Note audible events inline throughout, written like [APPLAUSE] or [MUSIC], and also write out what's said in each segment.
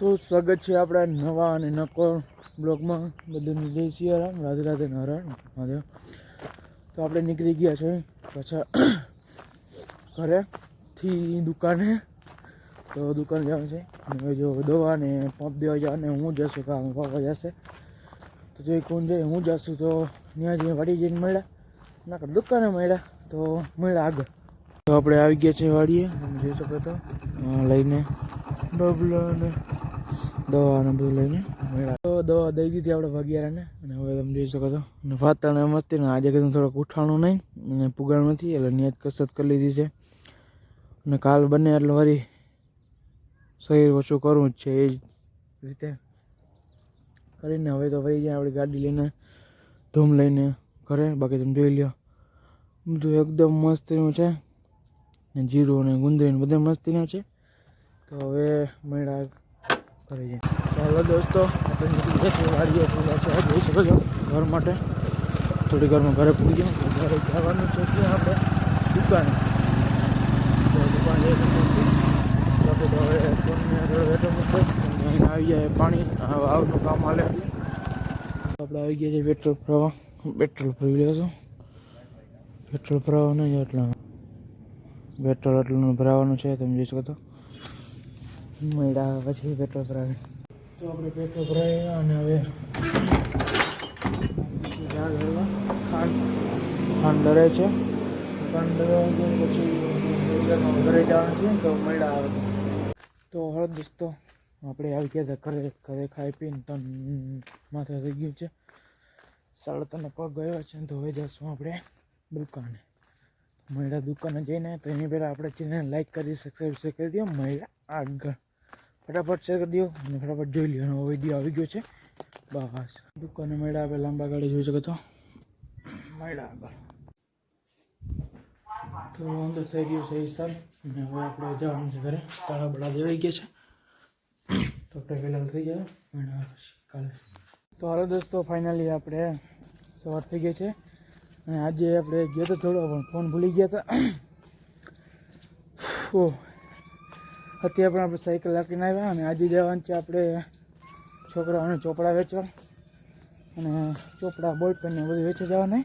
તો સ્વાગત છે આપણા નવા અને નકોર બ્લોગમાં. બધાને જય સિયારામ રાધે રાધે નારાયણ. મહાદેવ તો આપણે નીકળી ગયા છે પાછા ઘરેથી દુકાને. તો દુકાન જવાનું છે. હવે જો દવા ને પંપ દેવા જવા ને હું જશું કામ પપ્પા જશે. તો જો કોણ જાય હું જશું. તો ત્યાં જઈને વાડી જઈને મળ્યા. ના દુકાને મળ્યા. તો મળ્યા આગળ. તો આપણે આવી ગયા છે વાડીએ. તમે જોઈ શકો તો. લઈને. ડબલા દવા ને બધું લઈને તો દવા દઈ દીધી આપણે વાગિયારાને. અને હવે તમે જોઈ શકો છો. અને વાતાવરણ મસ્તી ને, આજે કદાચ થોડુંક ઉઠાણું નહીં, અને પુગાણ નથી, એટલે નિયત કસરત કરી લીધી છે. અને કાલ બને એટલે વળી શરીર ઓછું કરવું જ છે, એ જ રીતે કરીને હવે તો વળી જાય, આપણી ગાડી લઈને ધૂમ લઈને ઘરે. બાકી તમે જોઈ લ્યો, બધું એકદમ મસ્તીનું છે. ને જીરું અને ગુંદરી ને બધા મસ્તીના છે. તો હવે મેળા કરી જાય ચાલો દોસ્તો, આપણે જોઈ શકો છો, ઘર માટે. થોડી ઘરમાં ઘરે પૂરી ગયો ઘરે જવાનું છે કે આપણે દુકાને. તો દુકાન આવી જાય પાણી. આવનું કામ હાલે. આપણે આવી ગયા છે પેટ્રોલ ભરાવા. પેટ્રોલ ભરી લેશું પેટ્રોલ ભરાવા નહીં એટલા. પેટ્રોલ એટલું ભરાવાનું છે, તમે જોઈ શકો તો મળ્યા પછી પેટ્રોલ ભરાવે તો આપણે પેટો ભરાઈ ગયા અને હવે ખાંડ ડરે છે. ખાંડ ડરવા પછી ઘરે જવાનું છે તો મળ્યા આવે. તો હળ દોસ્તો, આપણે આવી ગયા હતા? ઘરે ઘરે ખાઈ પીને તન માથે થઈ ગયું છે. સાડા ત્રણ પગ ગયો છે તો હવે જશું આપણે દુકાને. મહિલા દુકાને જઈને તો એની પહેલાં આપણે ચેનલ લાઈક કરી સબસ્ક્રાઈબ કરી દઈએ મહિલા આગળ. ફટાફટ શેર કરી દો અને ફટાફટ જોઈ લ્યો, નવો વીડિયો આવી ગયો છે. બસ દુકાને મેળા આપણે લાંબા ગાડી જોઈ શકો તો. મેળા આગળ. તો અંદર થઈ ગયું છે હિસાબ. અને હવે આપણે જવાનું છે ઘરે. તાળા બળા દેવાઈ ગયા છે. તો આપણે થઈ ગયા મળ્યા કાલે. તો હાલો દોસ્તો ફાઇનલી આપણે સવાર થઈ ગઈ છે. અને આજે આપણે ગયા તો થોડો, પણ ફોન ભૂલી ગયા હતા. ઓહ. અત્યારે પણ આપણે સાયકલ રાખીને આવ્યા અને આજે જવાનું છે આપણે છોકરાઓને ચોપડા વેચવા. અને ચોપડા બોલ પેનને બધું વેચી જવાના.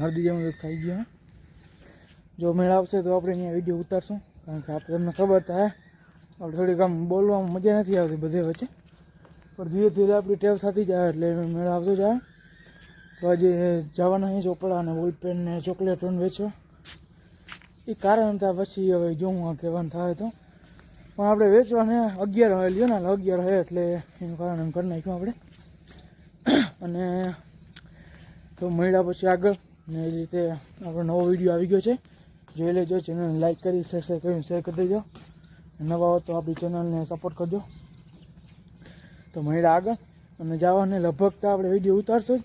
હળદી જેવું થઈ ગયું. જો મેળ આવશે તો આપણે અહીંયા વીડિયો ઉતારશું. કારણ કે આપણે તમને ખબર થાય આપણે થોડીક આમ બોલવામાં મજા નથી આવતી બધે વચ્ચે. પણ ધીરે ધીરે આપણી ટેવ થતી જાય એટલે મેળ આવતો જાય. તો આજે જવાના અહીં ચોપડા અને બોલ પેન ને ચોકલેટો વેચવા. એ કારણ હતા પછી હવે જોઉં કહેવાનું થાય તો. પણ આપણે વેચવાને અગિયાર હોય લ્યો ને, અગિયાર હોય એટલે એનું કારણ એમ કરી નાખ્યું આપણે. અને તો મળ્યા પછી આગળ. ને એ રીતે આપણો નવો વીડિયો આવી ગયો છે. જોઈ લેજો, ચેનલને લાઈક કરી સબસ્ક્રાઈબ કરીને શેર કરી દેજો. નવા હો તો આપણી ચેનલને સપોર્ટ કરજો. તો મળ્યા આગળ. અને જવાને લગભગ તો આપણે વીડિયો ઉતારશું જ.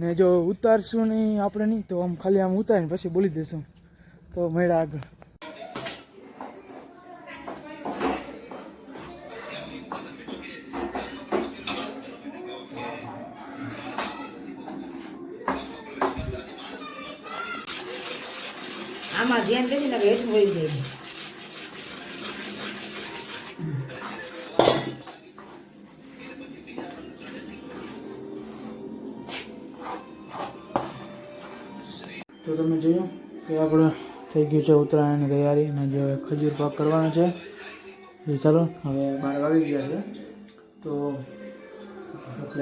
ને જો ઉતારશું નહીં આપણે નહીં, તો આમ ખાલી આમ ઉતારીને પછી બોલી દઈશું તો મળ્યા આગળ. આમાં ધ્યાન કરી ને હેઠું વહી જાય. તો તમે જોયું કે આપણે થઈ ગયું છે ઉત્તરાયણની તૈયારી અને જે ખજૂર પાક કરવાનો છે એ ચાલો હવે બાર વાગી ગયા છે. તો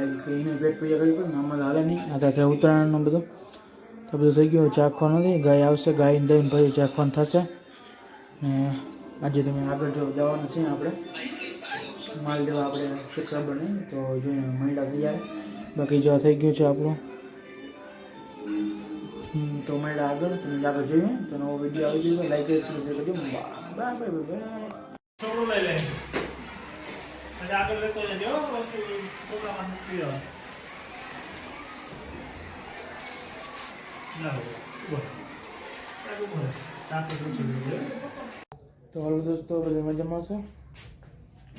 એને પેટ પૂજા કરી પણ આમાં હાલે નહીં. આ તો ઉત્તરાયણનો બધો, તો બધું થઈ ગયું. ચાખવા નથી. ગાય આવશે, ગાય દઈને પછી ચાખવાનું થશે. ને આજે તમે આગળ જો જવાનું છે આપણે, માલ દેવા આપણે સબસ્ક્રાઈબર નહીં તો જોઈએ મહિલા તૈયાર. બાકી જો થઈ ગયું છે આપણું તો મળ્યા આગળ તમે આગળ જોયું તો નવો વીડિયો આવી ગયો લાઈક શેર કરજો. બાય બાય બાય છોકરું લઈ લે પછી આગળ લેતો જજો વસ્તુ છોકરામાં મૂકી દો તો હાલો દોસ્તો બધા મજામાં છે?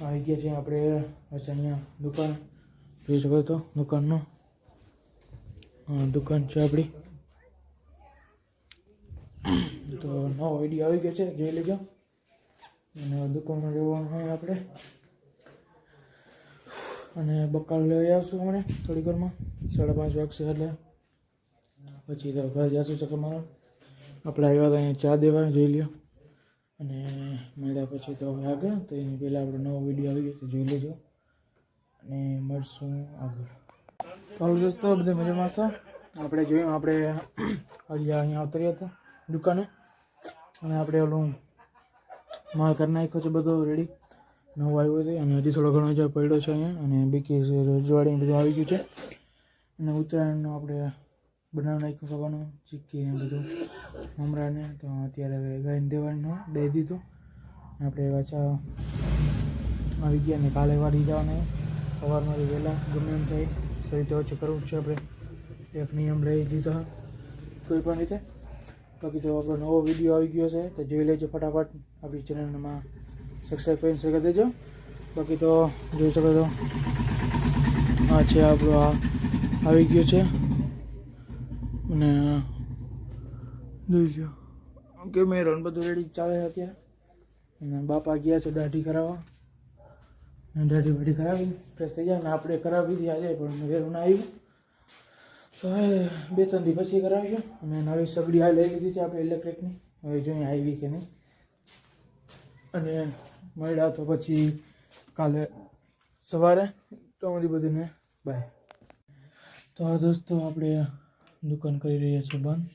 આવી ગયા છે આપણે પછી અહીંયા દુકાન. જોઈ શકો તો દુકાનનો. દુકાન છે આપણી. તો નવો વીડિયો આવી ગયો છે, જોઈ લેજો. અને દુકાનમાં જવાનું હોય આપણે. અને બકાલ લઈ આવશું હમણાં થોડીક વારમાં. સાડા પાંચ વાગશે એટલે. પછી તો ઘર જશું ચક્કર મારો આપણે આવ્યા હતા અહીંયા ચા દેવા, જોઈ લ્યો. અને મળ્યા પછી તો હવે આગળ. તો એની પહેલાં આપણો નવો વીડિયો આવી ગયો તો જોઈ લેજો. અને મળશું આગળ. ચાલો દોસ્તો બધા મજામાં છો? આપણે જોયું, આપણે હજી અહીંયા ઉતર્યા હતા. દુકાને. અને આપણે ઓલું માલ કરી નાખ્યો છે બધો રેડી નવું આવ્યું છે. અને હજી થોડો ઘણો જો પડ્યો છે અહીંયા. અને બીકી રજવાડી બધું આવી ગયું છે. અને ઉત્તરાયણનું આપણે બનાવી નાખ્યું ખાવાનું. ચીક્કી ને બધું. મમરાને. તો અત્યારે હવે ગાઈને દેવાનું દઈ દીધું. આપણે પાછા આવી ગયા ને કાલે વાળી જવાના સવારમાં વહેલા ગમે એમ થાય. શરીર તો ઓછું કરવું છે આપણે. એક નિયમ લઈ લીધો કોઈ પણ રીતે. તો આપણો નવો વીડિયો આવી ગયો છે, તો જોઈ લેજો ફટાફટ. આપણી ચેનલમાં સબસ્ક્રાઈબ કરીને કરી દેજો. બાકી તો જોઈ શકો તો આ છે આપણો આ આવી ગયો છે. અને જોઈ લો, કેમેરો બધું રેડી ચાલે અત્યારે. અને બાપા ગયા છે દાઢી કરાવવા. અને દાઢી બાઢી કરાવી ફ્રેશ થઈ જાય ને આપણે કરાવી દીધી આજે, પણ વેરું ના આવ્યું. તો હવે બે ત્રણ દી પછી કરાવીશું અને નવી સગડી આ લઈ લીધી છે આપણે ઇલેક્ટ્રિકની હવે જોઈએ આવી કે નહીં. અને મળ્યા તો પછી કાલે સવારે. તો બધી બધીને બાય તો આ દોસ્તો, આપણે દુકાન કરી રહ્યા છીએ બંધ.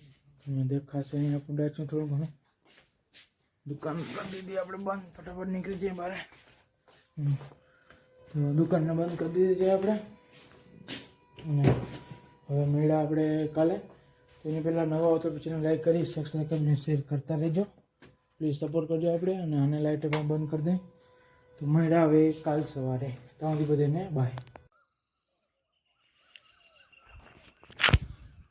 તમે દેખાશે અહીં આપણું ડાચું થોડું ઘણું. દુકાન કરી દીધી, આપણે બંધ. ફટાફટ નીકળી જઈએ બહાર. તો દુકાનને બંધ કરી દીધી છે આપણે. અને હવે મળ્યા આપણે કાલે. તેની પહેલાં નવા આવતો પછી લાઈક કરી સબસ્ક્રાઈબ કરીને શેર કરતા રહેજો. પ્લીઝ સપોર્ટ કરજો આપણે અને આને લાઇટ પણ બંધ કરી દે. તો મળ્યા હવે કાલ સવારે. ત્યાંથી બધાને બાય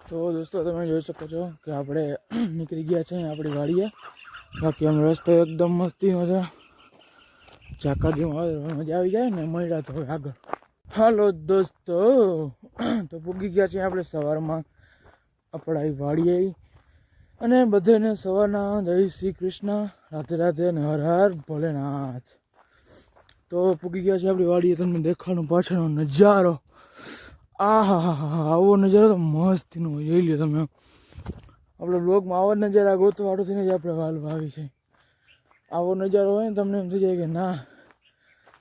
તો દોસ્તો, તમે જોઈ શકો છો કે આપણે [CLEARS THROAT] નીકળી ગયા છે આપણી ગાડીએ. બાકી આમ રસ્તો એકદમ મસ્તીનો છે. ચાકાજીમાં આવે, મજા આવી જાય ને મળ્યા તો આગળ. હાલો દોસ્તો. તો પૂગી ગયા છીએ આપણે સવારમાં આપણા વાડીએ. અને બધાને સવારના જય શ્રી કૃષ્ણ. રાધે રાધે અને હર હર ભોલેનાથ. તો પૂગી ગયા છે આપણી વાડીએ તમને દેખાડો પાછળનો નજારો. આ હા હા હા આવો નજારો તો મસ્તીનો જોઈ લ્યો તમે. આપણે બ્લોગમાં આવો નજારા ગોતવાળો થઈને જ આપણે વાલ વાવી છે. આવો નજારો હોય ને તમને એમ થઈ જાય કે ના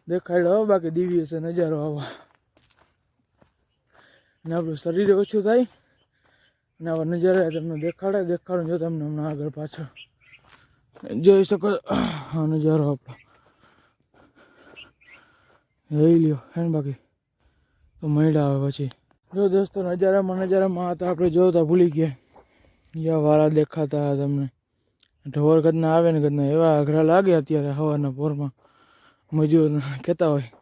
દેખાડ્યો બાકી દિવ્ય છે, નજારો આવો. ને આપણું શરીર ઓછું થાય અને આવા નજારા તમને દેખાડે, દેખાડું જો તમને હમણાં આગળ પાછળ. જોઈ શકો આ નજારો આપણો. જોઈ લ્યો, હે બાકી? તો મળ્યા આવે પછી. જો દોસ્તો, નજારામાં નજારામાં હતા આપણે જોતા ભૂલી ગયા. યા વાળા દેખાતા તમને. ઢોર કદના આવે ને કદના એવા અઘરા લાગે અત્યારે હવાના પોરમાં. મજૂર કહેતા હોય.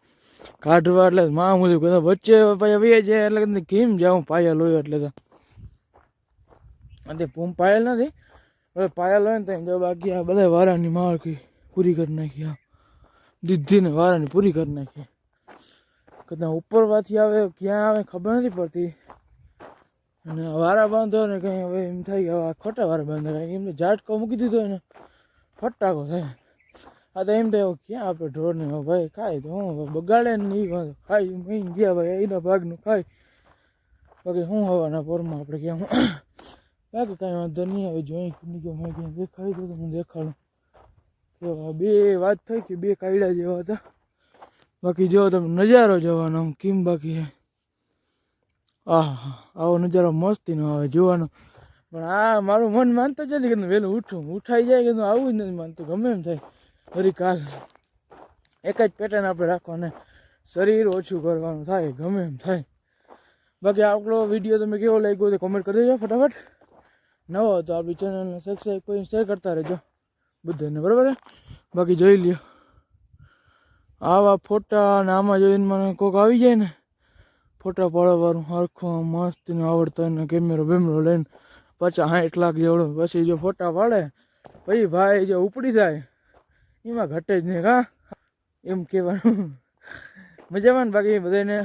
કાઢવા એટલે માં મુજબ વચ્ચે પાછા વે જાય એટલે કેમ જાઉં પાયા લોયો એટલે તો. અને પૂમ પાયેલ નથી. હવે પાયેલ હોય ને તો એમ જો બાકી આ બધા વારાની માળખી પૂરી કરી નાખી આ દીધીને વારાની પૂરી કરી નાખી. કદાચ ઉપરવાથી આવે, ક્યાં આવે, ખબર નથી પડતી. અને વારા બાંધો ને કંઈ હવે એમ થાય ખોટા વારા બાંધો એમને ઝાટકો મૂકી દીધો ને ફટાકો થાય. આ તો એમ થાય ક્યાં આપણે ઢોરને ભાઈ, ખાય તો હું બગાડે નહીં વાંધો ખાઈ મહી ગયા ભાઈ, એના ભાગનું ખાય. બાકી શું હવાના પોરમાં આપણે ક્યાં બાકી કાંઈ વાંધો નહીં, હવે જોઈ નીકળ્યો મેં ક્યાં દેખાડી દો તો હું દેખાડું. તો બે વાત થઈ કે બે કાયડા જેવા હતા. બાકી જો તમે નજારો જોવાનો, આમ કેમ બાકી હે આહા, આવો નજારો મસ્તીનો આવે, જોવાનો. પણ આ મારું મન માનતો જ નથી કે વહેલું ઉઠું ઉઠાઈ જાય કે આવું જ નથી માનતું, ગમે એમ થાય. ફરી કાલ એક જ પેટર્ન આપણે રાખવાને શરીર ઓછું કરવાનું થાય, ગમે એમ થાય. બાકી આપણો વીડિયો તમે કેવો લાગ્યો તે કોમેન્ટ કરી દેજો ફટાફટ. નવો તો આપણી ચેનલને સબસ્ક્રાઈબ કરીને શેર કરતા રહેજો બધાને, બરાબર? બાકી જોઈ લ્યો. આવા ફોટા અને આમાં જોઈને મને કોક આવી જાય ને, ફોટા પાડવાનું હરખો મસ્ત ને આવડતો ને કેમેરો બેમેરો લઈને પચાસ હા લાખ જેવડો. પછી જો ફોટા પાડે, પછી ભાઈ જો ઉપડી જાય એમાં ઘટે જ નહીં કા એમ કહેવાનું. મજામાં ને બાકી બધાને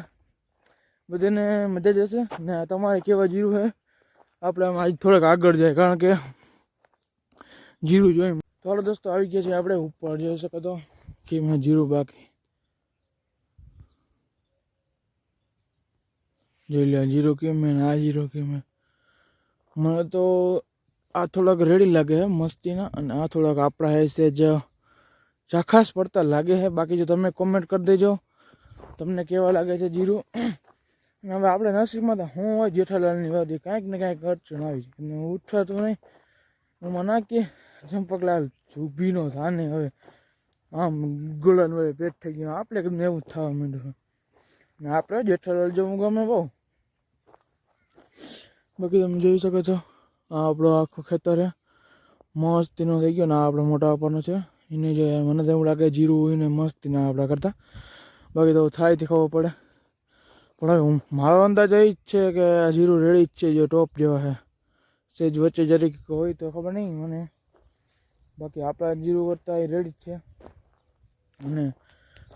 બધાને મજા જ હશે? ને તમારે કેવા જીરું છે આપણે આજ થોડાક આગળ જાય, કારણ કે જીરું જોઈએ ચાલો દોસ્તો, આવી ગયા છે આપણે ઉપર, જોઈ શકો તો કે મેં જીરું બાકી. જોઈ લે જીરો કેમ મેં આ જીરો કેમ મને તો આ થોડાક રેડી લાગે છે મસ્તીના, અને આ થોડાક આપણા હેસે જ ચાખાસ પડતા લાગે છે બાકી જો તમે કોમેન્ટ કરી દેજો. તમને કેવા લાગે છે જીરું? હવે આપણે નસીબમાં તો હું હોય જેઠાલાલની વાત કાંઈક ને કાંઈક અડચણ આવી છે. હું ઉઠાતું નહીં. હું મના કે ચંપકલાલ ઝૂભીનો થાને હવે. આમ ગુલાન વડે પેટ થઈ ગયો. આપણે કદું એવું થવા માંડ્યું ને આપણે જેઠાલાલ જવું ગમે બહુ. બાકી તમે જોઈ શકો છો. આ આપણો આખો ખેતર મસ્તીનો થઈ ગયો ને આ આપણો મોટા આપવાનો છે. એને જે મને તો એવું લાગે જીરું એને મસ્તીના આપણા કરતાં. બાકી તો થાય તે ખબર પડે. પણ હવે હું, મારો અંદાજ એ જ છે કે આ જીરું રેડી જ છે, જે ટોપ જેવા છે. સેજ વચ્ચે જરીક હોય તો ખબર નહીં મને. બાકી આપણા જીરું કરતાં એ રેડી જ છે. અને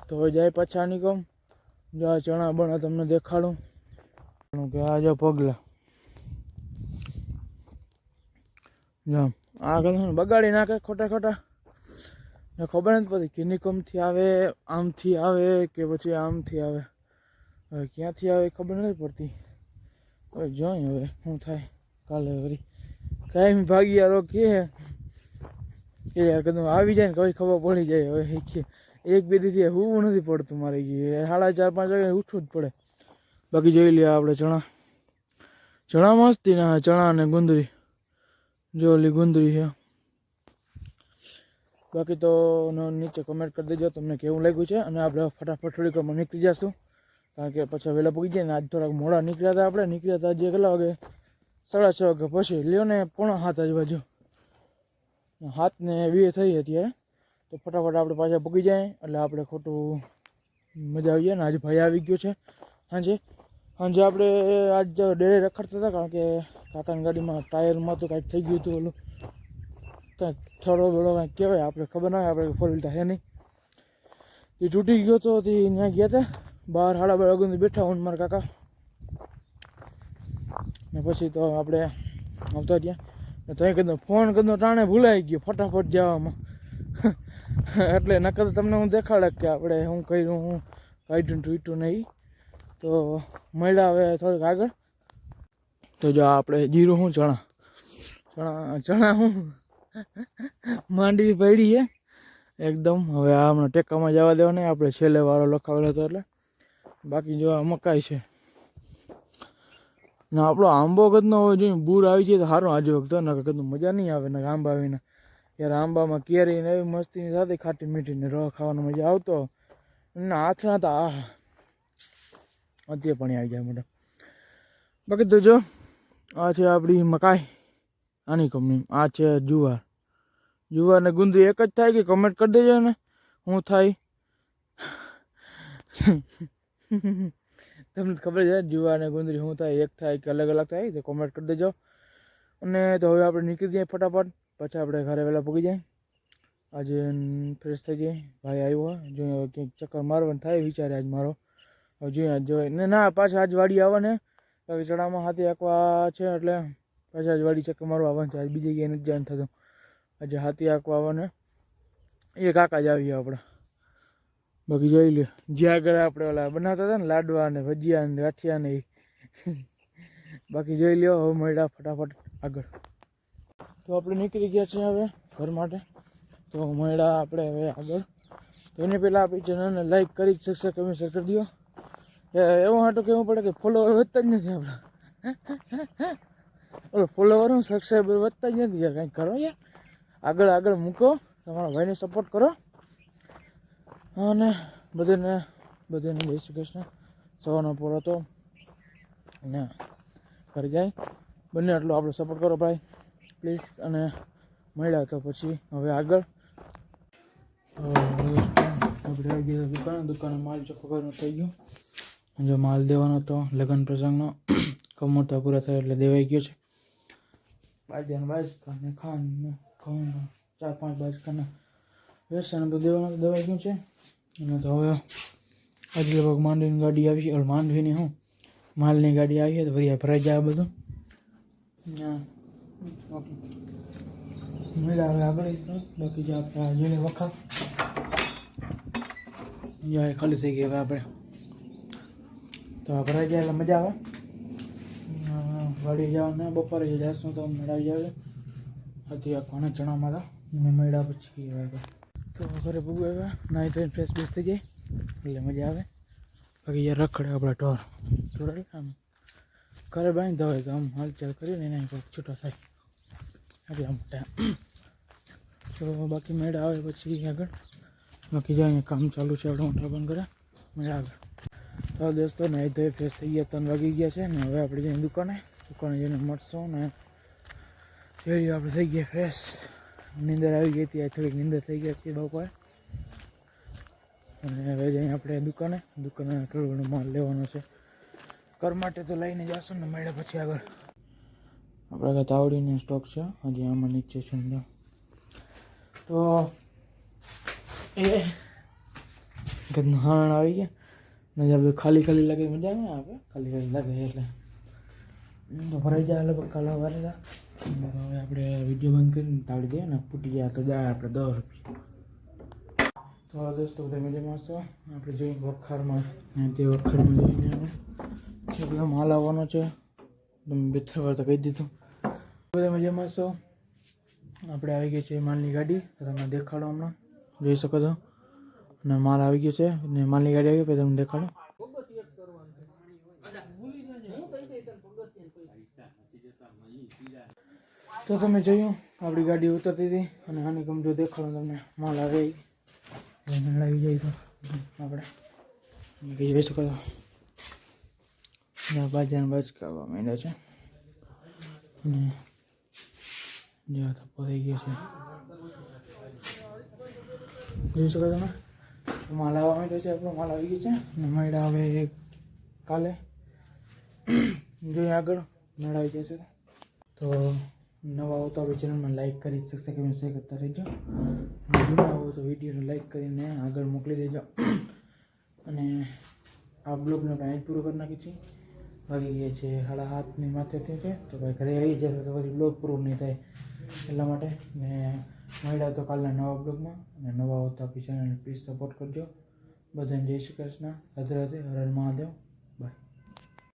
તો હવે જાય પાછા નિકમ. જો આ ચણા બણા તમને દેખાડું. કે આ જો પગલા. જો આ કદાચ બગાડી નાખે ખોટા ખોટા. ને ખબર નથી પડતી કે નિકમથી આવે, આમથી આવે કે પછી આમથી આવે. હવે ક્યાંથી આવે ખબર નથી પડતી. હવે જોઈ હવે શું થાય કાલે વળી કાંઈ ભાગી યારો કે કે યાર કદું આવી જાય ને કઈ ખબર પડી જાય હવે એક બે દીથી હોવું નથી પડતું મારે સાડા ચાર પાંચ વાગે ઉઠવું જ પડે. બાકી જોઈ લઈએ આપણે ચણા. ચણા મસ્તી ના ચણા અને ગુંદરી. જો ઓલી ગુંદરી છે બાકી તો નીચે કમેન્ટ કરી દેજો, તમને કેવું લાગ્યું છે? અને આપણે ફટાફટ થોડીક વારમાં નીકળી જઈશું કારણ કે પછી વહેલા પૂગી જાય ને આજ થોડાક મોડા નીકળ્યા હતા આપણે. નીકળ્યા હતા જે કેટલા વાગે? સાડા છ વાગે પછી. લ્યો ને પોણા હાથ આજુબાજુ હાથ હાથને વીએ થઈ અત્યારે તો ફટાફટ આપણે પાછા પૂગી જાય. એટલે આપણે ખોટું મજા આવી જાય ને. આજે ભાઈ આવી ગયો છે. સાંજે સાંજે આપણે આજ ડેરે રખડતા હતા, કારણ કે કાકાની ગાડીમાં ટાયરમાં તો કાંઈક થઈ ગયું હતું ઓલું. કાંઈક થોડો બળો કાંઈક કહેવાય, આપણે ખબર ના આપણે ફોર વ્હીલ હે નહીં. એ તૂટી ગયો તો તે ત્યાં ગયા હતા બહાર હાડા બાર વાગ્યા બેઠા હું મારા કાકા. ને પછી તો આપણે આવતા રહ્યા. ને ત્યાં કીધું, ફોન કીધું, ટાણે ભૂલાઈ ગયો, ફટાફટ જવામાં. [LAUGHS] એટલે નકર તમને હું દેખાડે કે આપણે હું કર્યું, હું કાઢ્યું તૂટ્યું નહીં તો મળ્યા હવે થોડીક આગળ. તો જો આપણે જીરું હું ચણા? ચણા ચણા હું માંડવી પડી હે. એકદમ. હવે આ હમણાં ટેકામાં જવા દેવા નહીં આપણે છેલ્લે વારો લખાવેલો હતો એટલે. બાકી જો આ મકાઈ છે. ને આપણો આંબો કદનો હોય જોઈએ બૂર આવી જાય તો સારું આજે વખતે ને કદનું મજા નહીં આવે ને આંબા આવીને. યાર આંબામાં કેરી ને એવી મસ્તીની સાથે ખાટી મીઠી ને રહ ખાવાનો મજા આવતો. ના હાથના તો આ અત્યારે પણ આવી જાય મોટા. બાકી તો જો, આ છે આપણી મકાઈ. આની કંપની આ છે જુવાર. જુવાર ને ગુંદરી એક જ થાય કે કમેન્ટ કરી દેજો ને? શું થાય? તમને ખબર છે, જુવાર ને ગુંદરી શું થાય, એક થાય કે અલગ અલગ થાય, તો કોમેન્ટ કરી દેજો. અને તો હવે આપણે નીકળી જઈએ ફટાફટ. પછી આપણે ઘરે વહેલા પૂગી જાય. આજે ફ્રેશ થઈ જાય ભાઈ આવ્યો જોઈએ હવે કંઈક ચક્કર મારવાનું થાય વિચારે આજ મારો. હવે જોઈએ, આજ જોઈએ ને ના, પાછા આજ વાડી આવે ને ચડામાં હાથી આંકવા છે એટલે પાછા જ વાડી ચક્કર મારવા આવવાનું છે. આજ બીજી ક્યાંય નથી જવાનું થતું. આજે હાથી આંકવા આવવાને. એ કાકા જ આવીએ આપણે. બાકી જોઈ લે જ્યાં આગળ આપણે ઓલા બનાવતા હતા ને, લાડવા ને ભજીયા ને ગાંઠિયા ને એ. બાકી જોઈ લ્યો, હવે મળ્યા ફટાફટ આગળ. તો આપણે નીકળી ગયા છીએ હવે ઘર માટે. તો મળ્યા આપણે હવે આગળ. તો એને પહેલાં આપણી ચેનલને લાઈક કરી શકશે કમેન્ટ શેર કરી દો એવું હાટું કહેવું પડે કે ફોલોવર વધતા જ નથી આપણા. ઓલો ફોલોવર સબસ્ક્રાઈબર વધતા જ નથી યાર કંઈક કરો યાર આગળ આગળ મૂકો, તમારા ભાઈને સપોર્ટ કરો. અને બધાને બધાને જય શ્રી કૃષ્ણ. સવારનો પોરો હતો. અને ઘરે જાય. બંને આટલો આપણે સપોર્ટ કરો ભાઈ. પ્લીઝ અને મળ્યા તો પછી હવે આગળ. દુકાન આવી દુકાને. માલ ચોખ્ખો થઈ ગયો. જો માલ દેવાનો હતો, લગ્ન પ્રસંગનો. [CLEARS THROAT] કમોટા પૂરા થયા એટલે દેવાઈ ગયો છે. બાજ્યા બાજકા ને ખાંડ ને ઘઉં ને ચાર પાંચ બાજકાના વેસણ તો દેવાનું દેવાઈ ગયું છે અને તો હવે આજે લગભગ માંડવીની ગાડી આવી છે માંડવીની હું માલની ગાડી આવી છે તો ફરી ભરાઈ જાય આ બધું હા ઓકે મળ્યા હવે આગળ જ તો બાકી જે આપણે આ જોઈને વખત અહીંયા ખાલી થઈ ગઈ હવે આપણે તો આપણે જાય એટલે મજા આવે જાવ જવાના બપોરે જે જાશું તો મેળાવી જાવે હતી આ કોને ચણામાં હતા ને મેળા પછી આવ્યા તો ઘરે ભૂગ આવ્યા. નાહી ધોઈને ફ્રેશ બેસ થઈ જાય. એટલે મજા આવે. બાકી યાર રખડે આપણા ઢોર. ઢોર આમ. ઘરે બાંધતા હોય તો આમ હાલચાલ કરીને એના કોઈ છૂટો થાય. એટલા મોટા તો બાકી મેળા આવે પછી આગળ. બાકી જાય અહીંયા કામ ચાલુ છે, આપણે મોટા પણ કરે મેળા આગળ. તો દોસ્તો નાહી ધોઈ ફ્રેશ થઈ ગયા, ત્રણ વાગી ગયા છે ને હવે આપણે જઈને દુકાને. દુકાને જઈને મળશું ને જોઈ આપણે થઈ ગયા ફ્રેશ નીંદર આવી ગઈ હતી થોડીક નીંદર થઈ ગઈ હતી બપોરે. અને હવે જઈએ આપણે દુકાને દુકાને થોડું માલ લેવાનો છે. ઘર માટે તો લઈને જશું ને મળે પછી આગળ. આપણે કાંઈ તાવડીનો સ્ટોક છે, હજી આમાં નીચે છે તો એ ગંધાણ આવી ગયા. ને બધું ખાલી ખાલી લાગે, મજા આવે ને આપણે? ખાલી ખાલી લાગે એટલે. ભરાઈ જાય લગભગ કાલા વારે હવે આપણે વીડિયો બંધ કરીને તાળી દઈએ ને ફૂટી જાય તો જાય આપણે દસ રૂપિયા. તો દોસ્તો બધા મજામાં છો આપણે જોઈએ વખારમાં. તે વખારમાં જોઈને બધો માલ આવવાનો છે? તમે બે ત્રણ વાર તો કહી દીધું. બધા મજામાં છો આપણે આવી ગઈ છે માલની ગાડી. તમે દેખાડો હમણાં. જોઈ શકો છો? અને માલ આવી ગયો છે. ને માલની ગાડી આવી ગઈ, પછી તમને દેખાડો. તો તમે જોયું, આપણી ગાડી ઉતરતી હતી અને આની ગમજો દેખાડો તમને, માલ આવે આવી જાય તો. આપણે જોઈ શકો છો જ્યાં બાજાને બાજ કરવા માંડ્યા છે. અને જ્યાં થપ્પો થઈ ગયો છે. જોઈ શકો તમે? માલ આવવા માંડ્યો છે, આપણો માલ આવી ગયો છે. અને મેળા હવે કાલે. જોઈએ આગળ મેળા આવી જશે તો નવા હો તો ચેનલમાં લાઇક કરી સબસ્ક્રાઈબ શેર કરતા રહેજો. જૂના હો તો વિડીયોને લાઇક કરીને આગળ મોકલી દેજો. અને આ બ્લોગને આપણે અહીં પૂરો કરી નાખી છીએ. વાગી ગયા છે સાડા હાથની માથે થયું છે. તો ભાઈ ઘરે આવી જાય તો પછી બ્લોગ પૂરો નહીં થાય એટલા માટે ને મળ્યા તો કાલના નવા બ્લોગમાં. અને નવા હોતા આપણી ચેનલને પ્લીઝ સપોર્ટ કરજો. બધાને જય શ્રી કૃષ્ણ. રાધે રાધે, હર હર મહાદેવ.